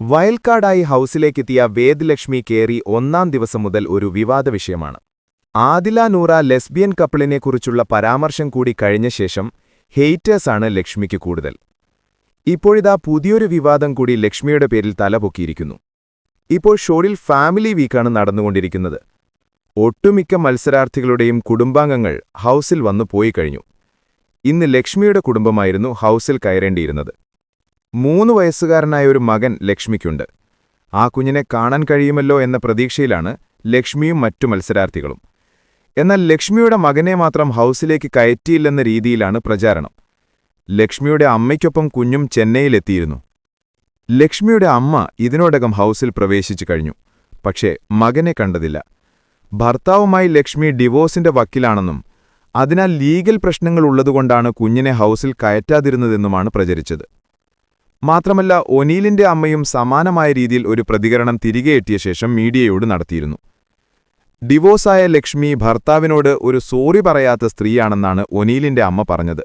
വയൽക്കാടായി ഹൌസിലേക്കെത്തിയ വേദലക്ഷ്മി കേറി ഒന്നാം ദിവസം മുതൽ ഒരു വിവാദ വിഷയമാണ് ആദില നൂറ ലെസ്ബിയൻ കപ്പിളിനെക്കുറിച്ചുള്ള പരാമർശം കൂടി കഴിഞ്ഞ ശേഷം ഹെയ്റ്റേഴ്സാണ് ലക്ഷ്മിക്ക് കൂടുതൽ. ഇപ്പോഴിതാ പുതിയൊരു വിവാദം കൂടി ലക്ഷ്മിയുടെ പേരിൽ തലപൊക്കിയിരിക്കുന്നു. ഇപ്പോൾ ഷോയിൽ ഫാമിലി വീക്കാണ് നടന്നുകൊണ്ടിരിക്കുന്നത്. ഒട്ടുമിക്ക മത്സരാർത്ഥികളുടെയും കുടുംബാംഗങ്ങൾ ഹൗസിൽ വന്നു പോയി കഴിഞ്ഞു. ഇന്ന് ലക്ഷ്മിയുടെ കുടുംബമായിരുന്നു ഹൌസിൽ കയറേണ്ടിയിരുന്നത്. മൂന്ന് വയസ്സുകാരനായ ഒരു മകൻ ലക്ഷ്മിക്കുണ്ട്. ആ കുഞ്ഞിനെ കാണാൻ കഴിയുമല്ലോ എന്ന പ്രതീക്ഷയിലാണ് ലക്ഷ്മിയും മറ്റു മത്സരാർത്ഥികളും. എന്നാൽ ലക്ഷ്മിയുടെ മകനെ മാത്രം ഹൗസിലേക്ക് കയറ്റിയില്ലെന്ന രീതിയിലാണ് പ്രചാരണം. ലക്ഷ്മിയുടെ അമ്മയ്ക്കൊപ്പം കുഞ്ഞും ചെന്നൈയിലെത്തിയിരുന്നു. ലക്ഷ്മിയുടെ അമ്മ ഇതിനോടകം ഹൗസിൽ പ്രവേശിച്ചു കഴിഞ്ഞു. പക്ഷേ മകനെ കണ്ടതില്ല. ഭർത്താവുമായി ലക്ഷ്മി ഡിവോഴ്സിന്റെ വക്കിലാണെന്നും അതിനാൽ ലീഗൽ പ്രശ്നങ്ങളുള്ളതുകൊണ്ടാണ് കുഞ്ഞിനെ ഹൗസിൽ കയറ്റാതിരുന്നതെന്നുമാണ് പ്രചരിച്ചത്. മാത്രമല്ല ഒനീലിന്റെ അമ്മയും സമാനമായ രീതിയിൽ ഒരു പ്രതികരണം തിരികെ എത്തിയ ശേഷം മീഡിയയോട് നടത്തിയിരുന്നു. ഡിവോഴ്സായ ലക്ഷ്മി ഭർത്താവിനോട് ഒരു സോറി പറയാത്ത സ്ത്രീയാണെന്നാണ് ഒനീലിന്റെ അമ്മ പറഞ്ഞത്.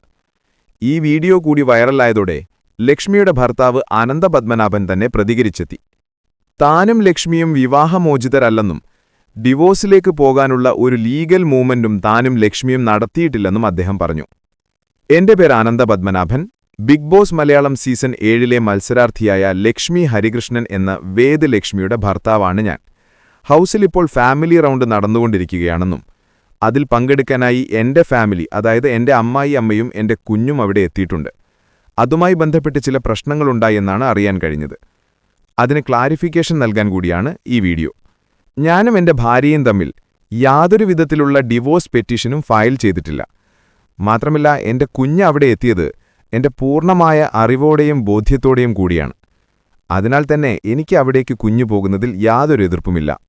ഈ വീഡിയോ കൂടി വൈറലായതോടെ ലക്ഷ്മിയുടെ ഭർത്താവ് അനന്തപത്മനാഭൻ തന്നെ പ്രതികരിച്ചെത്തി. താനും ലക്ഷ്മിയും വിവാഹമോചിതരല്ലെന്നും ഡിവോഴ്സിലേക്ക് പോകാനുള്ള ഒരു ലീഗൽ മൂവ്മെന്റും താനും ലക്ഷ്മിയും നടത്തിയിട്ടില്ലെന്നും അദ്ദേഹം പറഞ്ഞു. എന്റെ പേര് Anandapadmanabhan Big Boss Malayalam season ഏഴിലെ മത്സരാർത്ഥിയായ ലക്ഷ്മി ഹരികൃഷ്ണൻ എന്ന വേദ് ലക്ഷ്മിയുടെ ഭർത്താവാണ് ഞാൻ. ഹൗസിൽ ഇപ്പോൾ ഫാമിലി റൗണ്ട് നടന്നുകൊണ്ടിരിക്കുകയാണെന്നും അതിൽ പങ്കെടുക്കാനായി എന്റെ ഫാമിലി അതായത് എന്റെ അമ്മായി അമ്മയും എന്റെ കുഞ്ഞും അവിടെ എത്തിയിട്ടുണ്ട്. അതുമായി ബന്ധപ്പെട്ട് ചില പ്രശ്നങ്ങളുണ്ടായെന്നാണ് അറിയാൻ കഴിഞ്ഞത്. അതിന് ക്ലാരിഫിക്കേഷൻ നൽകാൻ കൂടിയാണ് ഈ വീഡിയോ. ഞാനും എന്റെ ഭാര്യയും തമ്മിൽ യാതൊരു വിധത്തിലുള്ള ഡിവോഴ്സ് പെറ്റീഷനും ഫയൽ ചെയ്തിട്ടില്ല. മാത്രമല്ല എന്റെ കുഞ്ഞ് അവിടെ എത്തിയത് എന്റെ പൂർണമായ അറിവോടെയും ബോധ്യത്തോടെയും കൂടിയാണ്. അതിനാൽ തന്നെ എനിക്ക് അവിടേക്ക് കുഞ്ഞു പോകുന്നതിൽ യാതൊരു എതിർപ്പുമില്ല.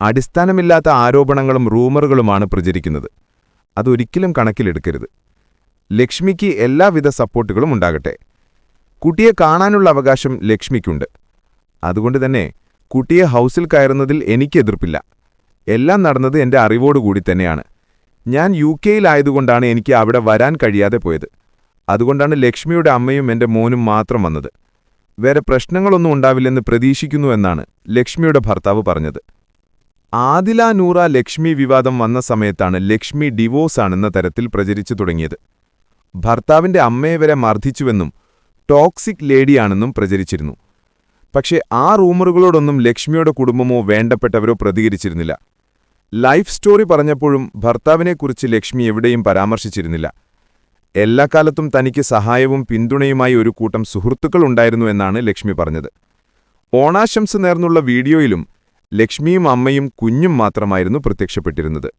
അടിസ്ഥാനമില്ലാത്ത ആരോപണങ്ങളും റൂമറുകളുമാണ് പ്രചരിക്കുന്നത്. അതൊരിക്കലും കണക്കിലെടുക്കരുത്. ലക്ഷ്മിക്ക് എല്ലാവിധ സപ്പോർട്ടുകളും ഉണ്ടാകട്ടെ. കുട്ടിയെ കാണാനുള്ള അവകാശം ലക്ഷ്മിക്കുണ്ട്. അതുകൊണ്ട് തന്നെ കുട്ടിയെ ഹൗസിൽ കയറുന്നതിൽ എനിക്ക് എതിർപ്പില്ല. എല്ലാം നടന്നത് എന്റെ അറിവോടുകൂടി തന്നെയാണ്. ഞാൻ യു കെയിലായതുകൊണ്ടാണ് എനിക്ക് അവിടെ വരാൻ കഴിയാതെ പോയത്. അതുകൊണ്ടാണ് ലക്ഷ്മിയുടെ അമ്മയും എന്റെ മോനും മാത്രം വന്നത്. വേറെ പ്രശ്നങ്ങളൊന്നും ഉണ്ടാവില്ലെന്ന് പ്രതീക്ഷിക്കുന്നു എന്നാണ് ലക്ഷ്മിയുടെ ഭർത്താവ് പറഞ്ഞത്. ആദില നൂറ ലക്ഷ്മി വിവാദം വന്ന സമയത്താണ് ലക്ഷ്മി ഡിവോഴ്സാണെന്ന തരത്തിൽ പ്രചരിച്ചു തുടങ്ങിയത്. ഭർത്താവിന്റെ അമ്മയെ വരെ മർദ്ദിച്ചുവെന്നും ടോക്സിക് ലേഡിയാണെന്നും പ്രചരിച്ചിരുന്നു. പക്ഷേ ആ റൂമറുകളോടൊന്നും ലക്ഷ്മിയുടെ കുടുംബമോ വേണ്ടപ്പെട്ടവരോ പ്രതികരിച്ചിരുന്നില്ല. ലൈഫ് സ്റ്റോറി പറഞ്ഞപ്പോഴും ഭർത്താവിനെക്കുറിച്ച് ലക്ഷ്മി എവിടെയും പരാമർശിച്ചിരുന്നില്ല. എല്ലാ കാലത്തും തനിക്ക് സഹായവും പിന്തുണയുമായി ഒരു കൂട്ടം സുഹൃത്തുക്കൾ ഉണ്ടായിരുന്നു എന്നാണ് ലക്ഷ്മി പറഞ്ഞത്. ഓണാശംസ നേർന്നുള്ള വീഡിയോയിലും ലക്ഷ്മിയും അമ്മയും കുഞ്ഞും മാത്രമായിരുന്നു പ്രത്യക്ഷപ്പെട്ടിരുന്നത്.